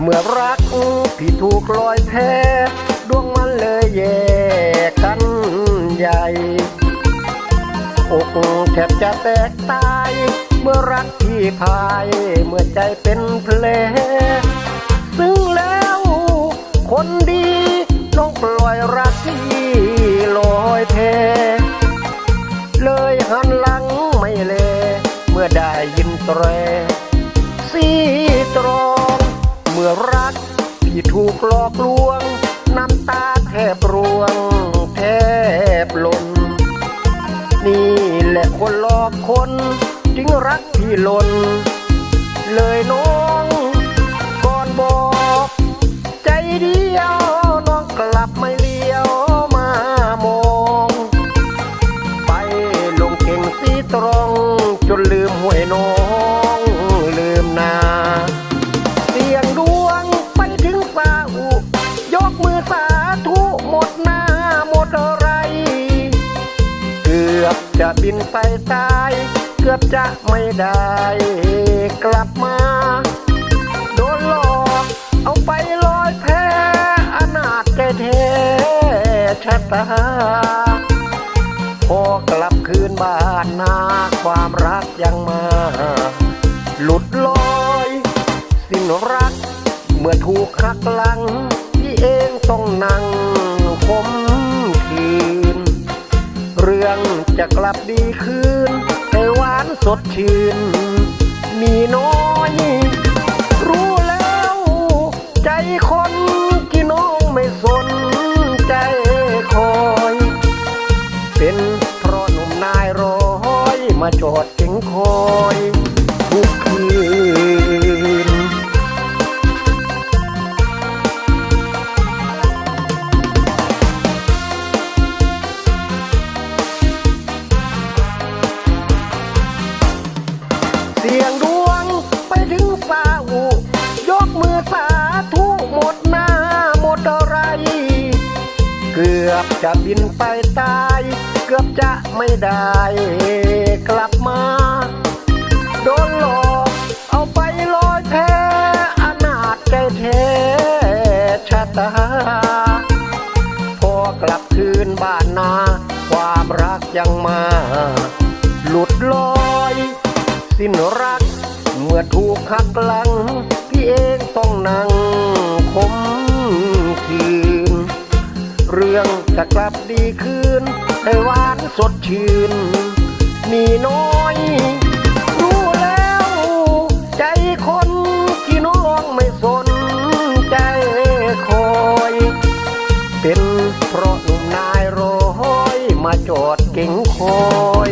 เมื่อรักพี่ถูกลอยแพ้ดวงมันเลยแยกกันใหญ่อกแทบจะแตกตาย เมื่อรักที่พาย เมื่อใจเป็นเพลซึ่งแล้วคนดีน้องปล่อยรักที่ลอยแพเลยหันหลังไม่เล เมื่อได้ยินแตรสีตรอ มื่อรักที่ถูกหลอกลวง น้ำตาแทบร่วง แทบหล่นนี่แหละคนหลอกคนจึงรักพี่หลน หมดหน้าหมดอะไร เกือบจะบินไปตาย เกือบจะไม่ได้กลับมา โดนหลอกเอาไปลอยแพอนาจแท้ๆชะตาพอกลับคืนบ้านนาความรักยังมา หลุดลอย สิ้นรัก เมื่อถูกหักหลัง ที่เองต้องนั่ง รื่องจะกลับดีคืนให้หวานสดชื่น มีน้อย รู้แล้ว ใจคนที่น้องไม่สนใจคอย เป็นเพราะหนุ่มนายร้อยมาจอดเก่งคอย จะบินไปตาย เกือบจะไม่ได้กลับมา โดนหลอกเอาไปลอยแพอนาจใจแท้ชะตา พอกลับคืนบ้านนา ความรักยังมา หลุดลอย สิ้นรัก เมื่อถูกหักหลัง พี่เองต้องนั่งคมคืน เรื่องจะกลับดีคืนให้หวานสดชื่น มีน้อย รู้แล้ว ใจคนที่น้องไม่สนใจคอย เป็นเพราะหนุ่มนายรอยมาจอดเก่งคอย